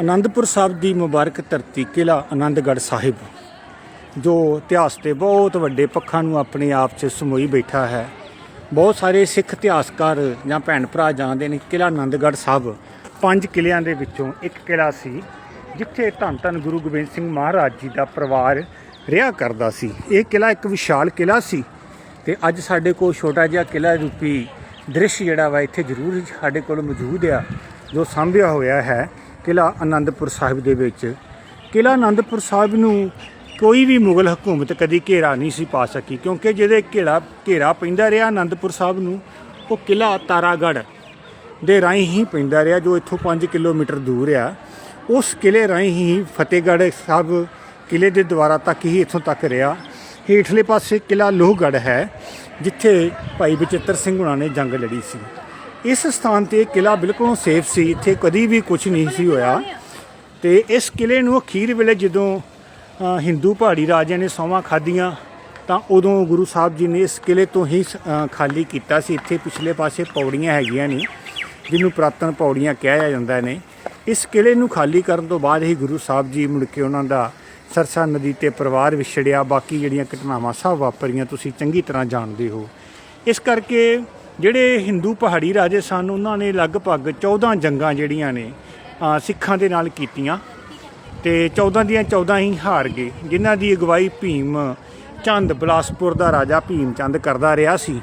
ਆਨੰਦਪੁਰ ਸਾਹਿਬ ਦੀ ਮੁਬਾਰਕ ਧਰਤੀ ਕਿਲਾ ਆਨੰਦਗੜ੍ਹ ਸਾਹਿਬ, ਜੋ ਇਤਿਹਾਸ 'ਤੇ ਬਹੁਤ ਵੱਡੇ ਪੱਖਾਂ ਨੂੰ ਆਪਣੇ ਆਪ 'ਚ ਸਮੋਈ ਬੈਠਾ ਹੈ। ਬਹੁਤ ਸਾਰੇ ਸਿੱਖ ਇਤਿਹਾਸਕਾਰ ਜਾਂ ਭੈਣ ਭਰਾ ਜਾਣਦੇ ਨੇ ਕਿਲਾ ਆਨੰਦਗੜ੍ਹ ਸਾਹਿਬ ਪੰਜ ਕਿਲਿਆਂ ਦੇ ਵਿੱਚੋਂ ਇੱਕ ਕਿਲਾ ਸੀ, ਜਿੱਥੇ ਧੰਨ ਧੰਨ ਗੁਰੂ ਗੋਬਿੰਦ ਸਿੰਘ ਮਹਾਰਾਜ ਜੀ ਦਾ ਪਰਿਵਾਰ ਰਿਹਾ ਕਰਦਾ ਸੀ। ਇਹ ਕਿਲਾ ਇੱਕ ਵਿਸ਼ਾਲ ਕਿਲਾ ਸੀ ਤੇ ਅੱਜ ਸਾਡੇ ਕੋਲ ਛੋਟਾ ਜਿਹਾ ਕਿਲਾ ਰੂਪੀ ਦ੍ਰਿਸ਼ ਜਿਹੜਾ ਵਾ ਇੱਥੇ ਜ਼ਰੂਰ ਸਾਡੇ ਕੋਲ ਮੌਜੂਦ ਆ, ਜੋ ਸਾਂਭਿਆ ਹੋਇਆ ਹੈ। ਕਿਲਾ ਆਨੰਦਪੁਰ ਸਾਹਿਬ ਦੇ ਵਿੱਚ। ਕਿਲਾ ਆਨੰਦਪੁਰ ਸਾਹਿਬ ਨੂੰ ਕੋਈ ਵੀ ਮੁਗਲ ਹਕੂਮਤ ਕਦੀ ਘੇਰਾ ਨਹੀਂ ਸੀ ਪਾ ਸਕੀ, ਕਿਉਂਕਿ ਜਿਹਦੇ ਘੇਰਾ ਘੇਰਾ ਪੈਂਦਾ ਰਿਹਾ ਆਨੰਦਪੁਰ ਸਾਹਿਬ ਨੂੰ, ਉਹ ਕਿਲਾ ਤਾਰਾਗੜ੍ਹ ਦੇ ਰਾਹੀਂ ਹੀ ਪੈਂਦਾ ਰਿਹਾ, ਜੋ ਇੱਥੋਂ 5 ਕਿਲੋਮੀਟਰ ਦੂਰ ਆ। ਉਸ ਕਿਲੇ ਰਾਹੀਂ ਹੀ ਫਤਿਹਗੜ੍ਹ ਸਾਹਿਬ ਕਿਲੇ ਦੇ ਦੁਆਰਾ ਤੱਕ ਹੀ ਇੱਥੋਂ ਤੱਕ ਰਿਹਾ। ਹੇਠਲੇ ਪਾਸੇ ਕਿਲਾ ਲੋਹਗੜ੍ਹ ਹੈ, ਜਿੱਥੇ ਭਾਈ ਬਚਿੱਤਰ ਸਿੰਘ ਹੁਣਾਂ ਨੇ ਜੰਗ ਲੜੀ ਸੀ। ਇਸ ਸਥਾਨ ਤੇ ਇਹ ਕਿਲਾ ਬਿਲਕੁਲ ਸੇਫ ਸੀ ਇੱਥੇ ਕਦੀ ਵੀ ਕੁਝ ਨਹੀਂ ਸੀ ਹੋਇਆ। ਤੇ ਇਸ ਕਿਲੇ ਨੂੰ ਅਖੀਰ ਵੇਲੇ ਜਦੋਂ ਹਿੰਦੂ ਪਹਾੜੀ ਰਾਜਿਆਂ ਨੇ ਸੌਵਾਂ ਖਾਧੀਆਂ ਤਾਂ ਉਦੋਂ ਗੁਰੂ ਸਾਹਿਬ ਜੀ ਨੇ ਇਸ ਕਿਲੇ ਤੋਂ ਹੀ ਅ, ਖਾਲੀ ਕੀਤਾ ਸੀ। ਇੱਥੇ ਪਿਛਲੇ ਪਾਸੇ ਪੌੜੀਆਂ ਹੈਗੀਆਂ ਨੇ ਜਿਹਨੂੰ ਪ੍ਰਾਤਨ ਪੌੜੀਆਂ ਕਿਹਾ ਜਾਂਦਾ ਨੇ। ਇਸ ਕਿਲੇ ਨੂੰ ਖਾਲੀ ਕਰਨ ਤੋਂ ਬਾਅਦ ਹੀ ਗੁਰੂ ਸਾਹਿਬ ਜੀ ਮੁੜ ਕੇ ਉਹਨਾਂ ਦਾ ਸਰਸਾ ਨਦੀ ਤੇ ਪਰਿਵਾਰ ਵਿਛੜਿਆ। ਬਾਕੀ ਜਿਹੜੀਆਂ ਘਟਨਾਵਾਂ ਸਭ ਵਾਪਰੀਆਂ ਤੁਸੀਂ ਚੰਗੀ ਤਰ੍ਹਾਂ ਜਾਣਦੇ ਹੋ। ਇਸ ਕਰਕੇ ਜਿਹੜੇ ਹਿੰਦੂ ਪਹਾੜੀ ਰਾਜੇ ਸਨ, ਉਹਨਾਂ ਨੇ ਲਗਭਗ 14 ਜੰਗਾਂ ਜਿਹੜੀਆਂ ਨੇ ਸਿੱਖਾਂ ਦੇ ਨਾਲ ਕੀਤੀਆਂ ਤੇ 14 ਦੀਆਂ 14 ਹੀ ਹਾਰ ਗਏ, ਜਿਨ੍ਹਾਂ ਦੀ ਅਗਵਾਈ ਭੀਮ ਚੰਦ ਬਲਾਸਪੁਰ ਦਾ ਰਾਜਾ ਭੀਮ ਚੰਦ ਕਰਦਾ ਰਿਹਾ ਸੀ।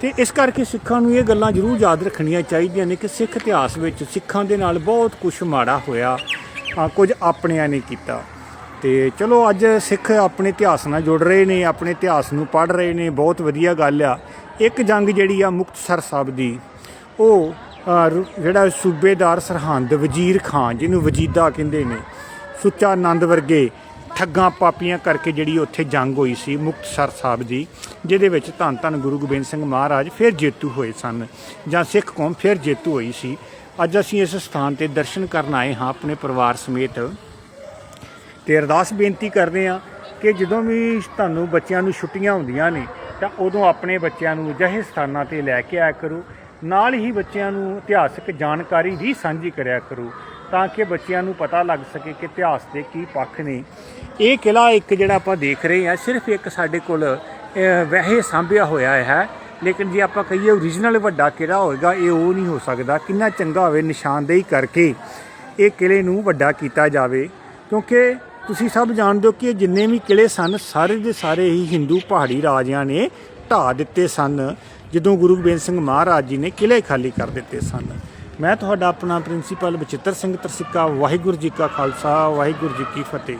ਤੇ ਇਸ ਕਰਕੇ ਸਿੱਖਾਂ ਨੂੰ ਇਹ ਗੱਲਾਂ ਜ਼ਰੂਰ ਯਾਦ ਰੱਖਣੀਆਂ ਚਾਹੀਦੀਆਂ ਨੇ ਕਿ ਸਿੱਖ ਇਤਿਹਾਸ ਵਿੱਚ ਸਿੱਖਾਂ ਦੇ ਨਾਲ ਬਹੁਤ ਕੁਝ ਮਾੜਾ ਹੋਇਆ ਕੁਝ ਆਪਣਿਆਂ ਨੇ ਕੀਤਾ। ਤੇ ਚਲੋ ਅੱਜ ਸਿੱਖ ਆਪਣੇ ਇਤਿਹਾਸ ਨਾਲ ਜੁੜ ਰਹੇ ਨੇ ਆਪਣੇ ਇਤਿਹਾਸ ਨੂੰ ਪੜ੍ਹ ਰਹੇ ਨੇ ਬਹੁਤ ਵਧੀਆ ਗੱਲ ਆ। ਇੱਕ ਜੰਗ ਜਿਹੜੀ ਆ ਮੁਕਤਸਰ ਸਾਹਿਬ ਦੀ ਉਹ ਅ, ਜਿਹੜਾ ਸੂਬੇਦਾਰ ਸਰਹੰਦ ਵਜ਼ੀਰ ਖਾਨ ਜਿਹਨੂੰ ਵਜੀਦਾ ਕਹਿੰਦੇ ਨੇ ਸੁੱਚਾ ਆਨੰਦ ਵਰਗੇ ਠੱਗਾਂ ਪਾਪੀਆਂ ਕਰਕੇ ਜਿਹੜੀ ਉੱਥੇ ਜੰਗ ਹੋਈ ਸੀ ਮੁਕਤਸਰ ਸਾਹਿਬ ਦੀ ਜਿਹਦੇ ਵਿੱਚ ਧੰਨ ਧੰਨ ਗੁਰੂ ਗੋਬਿੰਦ ਸਿੰਘ ਮਹਾਰਾਜ ਫਿਰ ਜੇਤੂ ਹੋਏ ਸਨ ਜਾਂ ਸਿੱਖ ਕੌਮ ਫਿਰ ਜੇਤੂ ਹੋਈ ਸੀ। ਅੱਜ ਅਸੀਂ ਇਸ ਸਥਾਨ ਤੇ ਦਰਸ਼ਨ ਕਰਨ ਆਏ ਹਾਂ ਆਪਣੇ ਪਰਿਵਾਰ ਸਮੇਤ। ਤੇ ਅਰਦਾਸ ਬੇਨਤੀ ਕਰਦੇ ਆ ਕਿ ਜਦੋਂ ਵੀ ਤੁਹਾਨੂੰ ਬੱਚਿਆਂ ਨੂੰ ਛੁੱਟੀਆਂ ਹੁੰਦੀਆਂ ਨੇ ਤਾਂ ਉਦੋਂ ਆਪਣੇ ਬੱਚਿਆਂ ਨੂੰ ਅਜਿਹੇ ਸਥਾਨਾਂ ਤੇ ਲੈ ਕੇ ਆਇਆ ਕਰੋ। ਨਾਲ ਹੀ ਬੱਚਿਆਂ ਨੂੰ ਇਤਿਹਾਸਕ ਜਾਣਕਾਰੀ ਵੀ ਸਾਂਝੀ ਕਰਿਆ ਕਰੋ ਤਾਂ ਕਿ ਬੱਚਿਆਂ ਨੂੰ ਪਤਾ ਲੱਗ ਸਕੇ ਕਿ ਇਤਿਹਾਸ ਦੇ ਕੀ ਪੱਖ ਨੇ। ਇਹ ਕਿਲਾ ਇੱਕ ਜਿਹੜਾ ਆਪਾਂ ਦੇਖ ਰਹੇ ਹਾਂ ਸਿਰਫ ਇੱਕ ਸਾਡੇ ਕੋਲ ਅਹ, ਵੈਸੇ ਸਾਂਭਿਆ ਹੋਇਆ ਹੈ। ਲੇਕਿਨ ਜੇ ਆਪਾਂ ਕਹੀਏ ਓਰੀਜਨਲ ਵੱਡਾ ਕਿਲਾ ਹੋਏਗਾ ਇਹ ਉਹ ਨਹੀਂ ਹੋ ਸਕਦਾ। ਕਿੰਨਾ ਚੰਗਾ ਹੋਵੇ ਨਿਸ਼ਾਨਦੇਹੀ ਕਰਕੇ ਇਹ ਕਿਲੇ ਨੂੰ ਵੱਡਾ ਕੀਤਾ ਜਾਵੇ। ਕਿਉਂਕਿ ਤੁਸੀਂ ਸਭ ਜਾਣਦੇ ਹੋ ਕਿ ਜਿੰਨੇ ਵੀ ਕਿਲੇ ਸਨ, ਸਾਰੇ ਦੇ ਸਾਰੇ ਹੀ ਹਿੰਦੂ ਪਹਾੜੀ ਰਾਜਿਆਂ ਨੇ ਢਾਹ ਦਿੱਤੇ ਸਨ, ਜਦੋਂ ਗੁਰੂ ਗੋਬਿੰਦ ਸਿੰਘ ਮਹਾਰਾਜ ਜੀ ਨੇ ਕਿਲੇ ਖਾਲੀ ਕਰ ਦਿੱਤੇ ਸਨ। ਮੈਂ ਤੁਹਾਡਾ ਆਪਣਾ ਪ੍ਰਿੰਸੀਪਲ ਬਚਿੱਤਰ ਸਿੰਘ ਤਰਸਿੱਕਾ, ਵਾਹਿਗੁਰੂ ਜੀ ਕਾ ਖਾਲਸਾ, ਵਾਹਿਗੁਰੂ ਜੀ ਕੀ ਫਤਿਹ।